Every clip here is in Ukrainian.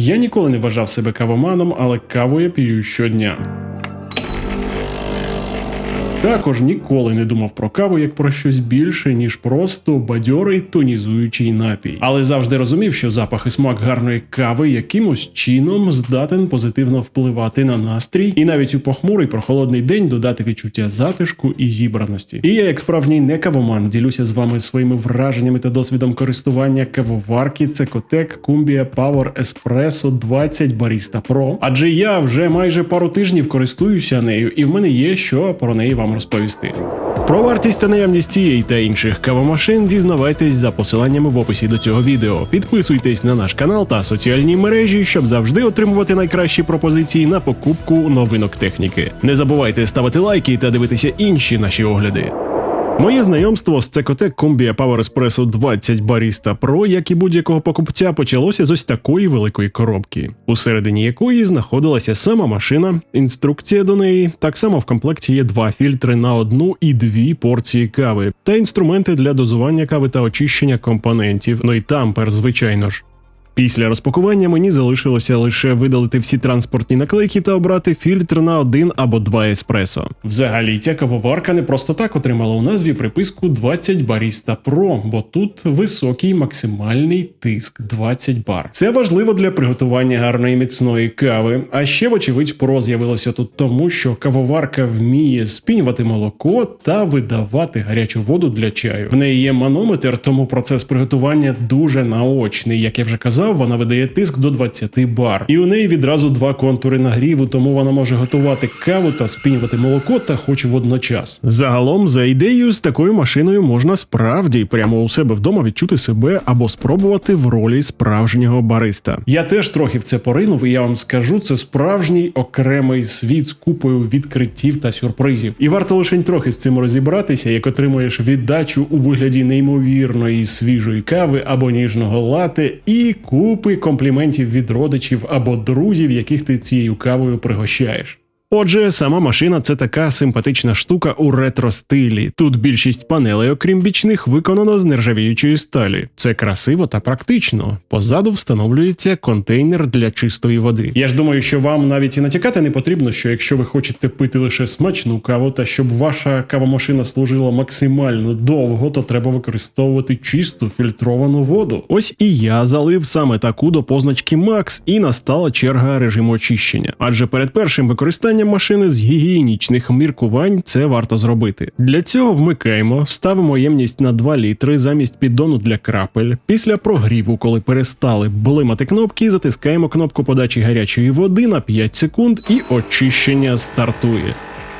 Я ніколи не вважав себе кавоманом, але каву я п'ю щодня. Також ніколи не думав про каву як про щось більше, ніж просто бадьорий тонізуючий напій. Але завжди розумів, що запах і смак гарної кави якимось чином здатен позитивно впливати на настрій, і навіть у похмурий прохолодний день додати відчуття затишку і зібраності. І я, як справжній не кавоман, ділюся з вами своїми враженнями та досвідом користування кавоварки Цекотек Кумбія Power Espresso 20 Barista Pro. Адже я вже майже пару тижнів користуюся нею, і в мене є що про неї вам розповісти. Про вартість та наявність цієї та інших кавомашин дізнавайтесь за посиланнями в описі до цього відео. Підписуйтесь на наш канал та соціальні мережі, щоб завжди отримувати найкращі пропозиції на покупку новинок техніки. Не забувайте ставити лайки та дивитися інші наші огляди. Моє знайомство з Цекотек Комбія Power Espresso 20 Barista Pro, як і будь-якого покупця, почалося з ось такої великої коробки, усередині якої знаходилася сама машина, інструкція до неї. Так само в комплекті є два фільтри на одну і дві порції кави, та інструменти для дозування кави та очищення компонентів. Ну і тампер, звичайно ж. Після розпакування мені залишилося лише видалити всі транспортні наклейки та обрати фільтр на один або два еспресо. Взагалі, ця кавоварка не просто так отримала у назві приписку 20 Barista Pro, бо тут високий максимальний тиск 20 бар. Це важливо для приготування гарної міцної кави. А ще, вочевидь, Pro з'явилося тут тому, що кавоварка вміє спінювати молоко та видавати гарячу воду для чаю. В неї є манометр, тому процес приготування дуже наочний, як я вже казав вона видає тиск до 20 бар. І у неї відразу два контури нагріву, тому вона може готувати каву та спінювати молоко та хоч водночас. Загалом, за ідеєю, з такою машиною можна справді прямо у себе вдома відчути себе або спробувати в ролі справжнього бариста. Я теж трохи в це поринув, і я вам скажу, це справжній окремий світ з купою відкриттів та сюрпризів. І варто лише трохи з цим розібратися, як отримуєш віддачу у вигляді неймовірної свіжої кави або ніжного лати і купи компліментів від родичів або друзів, яких ти цією кавою пригощаєш. Отже, сама машина це така симпатична штука у ретро-стилі. Тут більшість панелей, окрім бічних, виконано з нержавіючої сталі. Це красиво та практично. Позаду встановлюється контейнер для чистої води. Я ж думаю, що вам навіть і натякати не потрібно, що якщо ви хочете пити лише смачну каву, та щоб ваша кавомашина служила максимально довго, то треба використовувати чисту фільтровану воду. Ось і я залив саме таку до позначки Max, і настала черга режиму очищення. Адже перед першим використанням машини з гігієнічних міркувань це варто зробити. Для цього вмикаємо, ставимо ємність на 2 літри замість піддону для крапель. Після прогріву, коли перестали блимати кнопки, затискаємо кнопку подачі гарячої води на 5 секунд, і очищення стартує.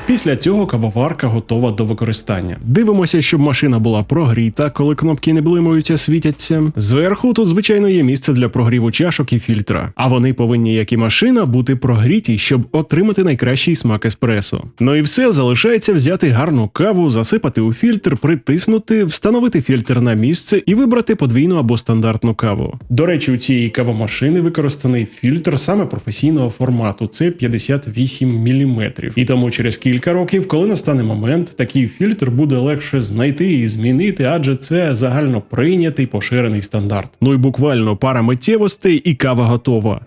Після цього кавоварка готова до використання. Дивимося, щоб машина була прогріта, коли кнопки не блимають, а світяться. Зверху тут, звичайно, є місце для прогріву чашок і фільтра. А вони повинні, як і машина, бути прогріті, щоб отримати найкращий смак еспресо. Ну і все залишається взяти гарну каву, засипати у фільтр, притиснути, встановити фільтр на місце і вибрати подвійну або стандартну каву. До речі, у цієї кавомашини використаний фільтр саме професійного формату. Це 58 мм. І тому через кілька кілька років, коли настане момент, такий фільтр буде легше знайти і змінити, адже це загально прийнятий поширений стандарт. Ну і буквально пара миттєвостей, і кава готова.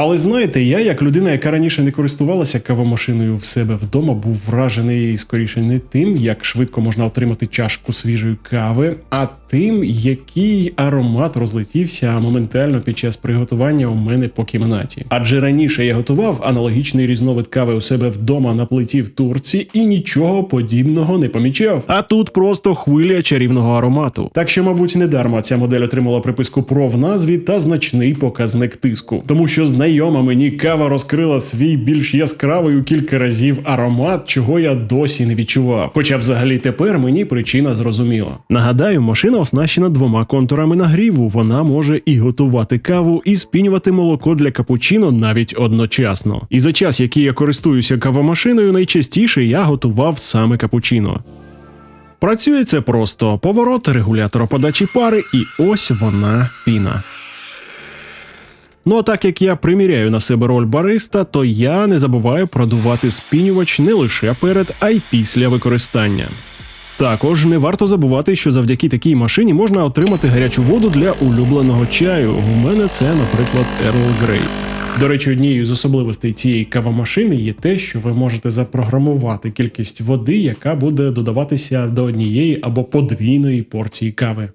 Але знаєте, я, як людина, яка раніше не користувалася кавомашиною в себе вдома, був вражений скоріше не тим, як швидко можна отримати чашку свіжої кави, а тим, який аромат розлетівся моментально під час приготування у мене по кімнаті. Адже раніше я готував аналогічний різновид кави у себе вдома на плиті в Турці і нічого подібного не помічав. А тут просто хвиля чарівного аромату. Так що, мабуть, не дарма ця модель отримала приписку PRO в назві та значний показник тиску, тому що знайома мені кава розкрила свій більш яскравий у кілька разів аромат, чого я досі не відчував. Хоча взагалі тепер мені причина зрозуміла. Нагадаю, машина оснащена двома контурами нагріву. Вона може і готувати каву, і спінювати молоко для капучино навіть одночасно. І за час, який я користуюся кавомашиною, найчастіше я готував саме капучино. Працює це просто поворот регулятора подачі пари, і ось вона піна. Ну а так як я приміряю на себе роль бариста, то я не забуваю продувати спінювач не лише перед, а й після використання. Також не варто забувати, що завдяки такій машині можна отримати гарячу воду для улюбленого чаю. У мене це, наприклад, Earl Grey. До речі, однією з особливостей цієї кавомашини є те, що ви можете запрограмувати кількість води, яка буде додаватися до однієї або подвійної порції кави.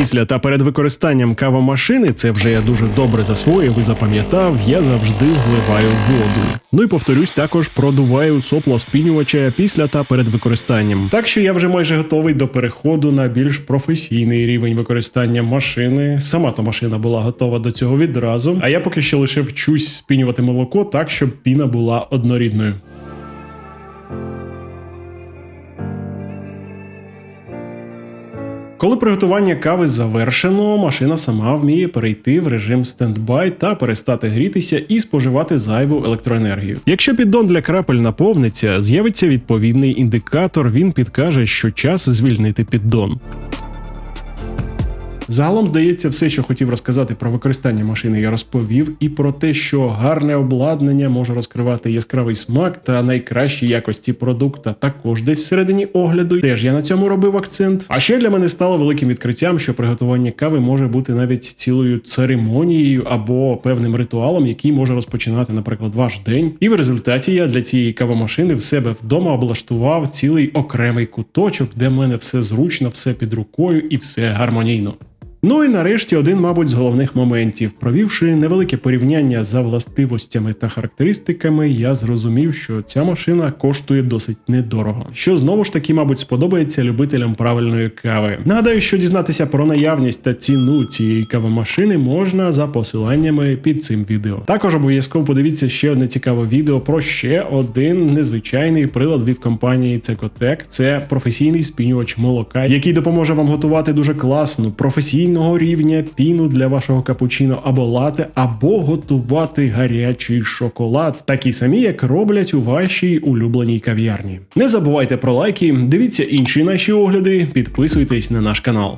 Після та перед використанням кавомашини, це вже я дуже добре засвоїв і запам'ятав, я завжди зливаю воду. Ну і повторюсь, також продуваю сопло спінювача після та перед використанням. Так що я вже майже готовий до переходу на більш професійний рівень використання машини. Сама та машина була готова до цього відразу. А я поки що лише вчусь спінювати молоко так, щоб піна була однорідною. Коли приготування кави завершено, машина сама вміє перейти в режим стендбай та перестати грітися і споживати зайву електроенергію. Якщо піддон для крапель наповниться, з'явиться відповідний індикатор. Він підкаже, що час звільнити піддон. Загалом, здається, все, що хотів розказати про використання машини, я розповів, і про те, що гарне обладнання може розкривати яскравий смак та найкращі якості продукта, також десь всередині огляду. Теж я на цьому робив акцент. А ще для мене стало великим відкриттям, що приготування кави може бути навіть цілою церемонією або певним ритуалом, який може розпочинати, наприклад, ваш день. І в результаті я для цієї кавомашини в себе вдома облаштував цілий окремий куточок, де в мене все зручно, все під рукою і все гармонійно. Ну і нарешті один, мабуть, з головних моментів. Провівши невелике порівняння за властивостями та характеристиками, я зрозумів, що ця машина коштує досить недорого. Що знову ж таки, мабуть, сподобається любителям правильної кави. Нагадаю, що дізнатися про наявність та ціну цієї кавомашини можна за посиланнями під цим відео. Також обов'язково подивіться ще одне цікаве відео про ще один незвичайний прилад від компанії Cecotec. Це професійний спінювач молока, який допоможе вам готувати дуже класну професійну професійного рівня піну для вашого капучино або лате, або готувати гарячий шоколад, такі самі, як роблять у вашій улюбленій кав'ярні. Не забувайте про лайки, дивіться інші наші огляди, підписуйтесь на наш канал.